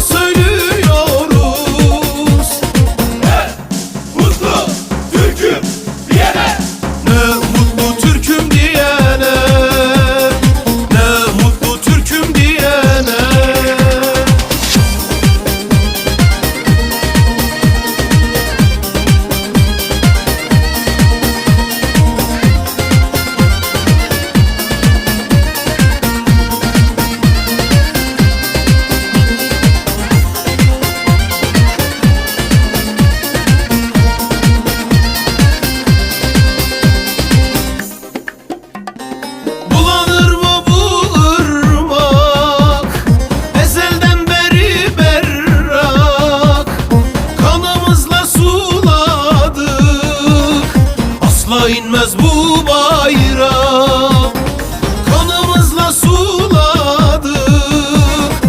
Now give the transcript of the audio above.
söylüyorum inmez bu bayrak Kanımızla su